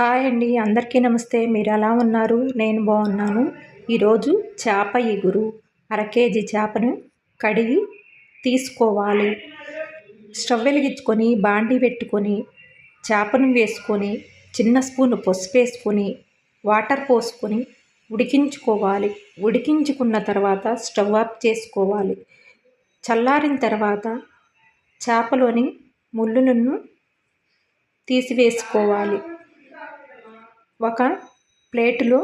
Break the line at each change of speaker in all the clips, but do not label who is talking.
hi అండి అందరికీ నమస్తే మీరు ఎలా ఉన్నారు నేను బాగున్నాను ఈరోజు చేప ఎగురు అర కేజీ చేపను కడిగి తీసుకోవాలి స్టవ్ వెలిగించుకొని బాండి పెట్టుకొని చేపను వేసుకొని చిన్న స్పూన్ పసుపు వేసుకొని వాటర్ పోసుకొని ఉడికించుకోవాలి ఉడికించుకున్న తర్వాత స్టవ్ ఆఫ్ చేసుకోవాలి చల్లారిన తర్వాత చేపలోని ముళ్ళులను తీసివేసుకోవాలి ఒక ప్లేటులో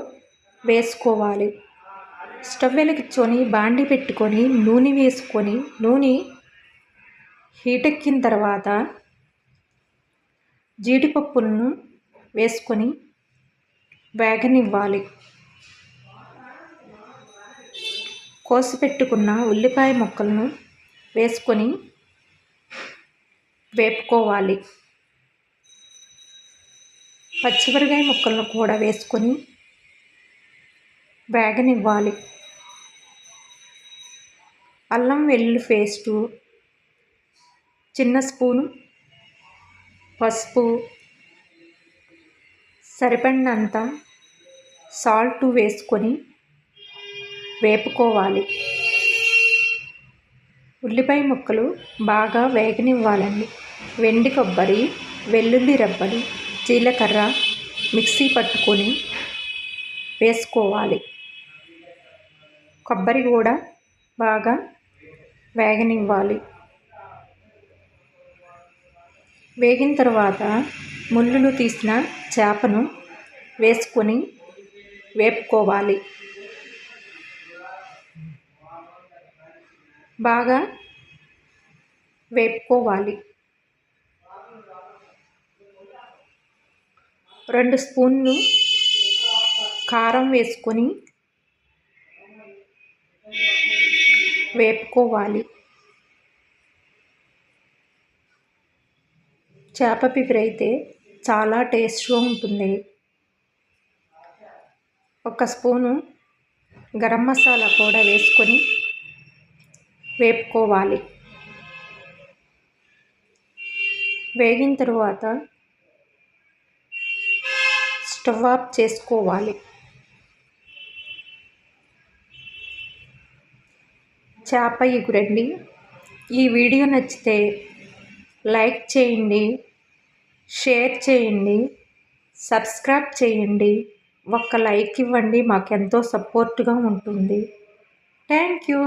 వేసుకోవాలి స్టవ్ వెలిగించుకొని బాండి పెట్టుకొని నూనె వేసుకొని నూనె హీట్ ఎక్కిన తర్వాత జీడిపప్పులను వేసుకొని వేగనివ్వాలి కోసిపెట్టుకున్న ఉల్లిపాయ ముక్కలను వేసుకొని వేపుకోవాలి పచ్చిమిరకాయ ముక్కలను కూడా వేసుకొని వేగనివ్వాలి అల్లం వెల్లుల్లి పేస్టు చిన్న స్పూను పసుపు సరిపడినంత సాల్ట్ వేసుకొని వేపుకోవాలి ఉల్లిపాయ ముక్కలు బాగా వేగనివ్వాలండి వెండి కొబ్బరి వెల్లుల్లి రబ్బరి జీలకర్ర మిక్సీ పట్టుకొని వేసుకోవాలి కొబ్బరి కూడా బాగా వేగనివ్వాలి వేగిన తర్వాత ముళ్ళు తీసిన చేపను వేసుకొని వేపుకోవాలి బాగా వేపుకోవాలి రెండు స్పూన్లు కారం వేసుకొని వేపుకోవాలి చేప పిపిరి అయితే చాలా టేస్ట్గా ఉంటుంది ఒక స్పూను గరం మసాలా కూడా వేసుకొని వేపుకోవాలి వేగిన తరువాత స్టవ్ ఆఫ్ చేసుకోవాలి చేప ఎగురండి ఈ వీడియో నచ్చితే లైక్ చేయండి షేర్ చేయండి సబ్స్క్రైబ్ చేయండి ఒక్క లైక్ ఇవ్వండి మాకెంతో సపోర్ట్గా ఉంటుంది థ్యాంక్ యూ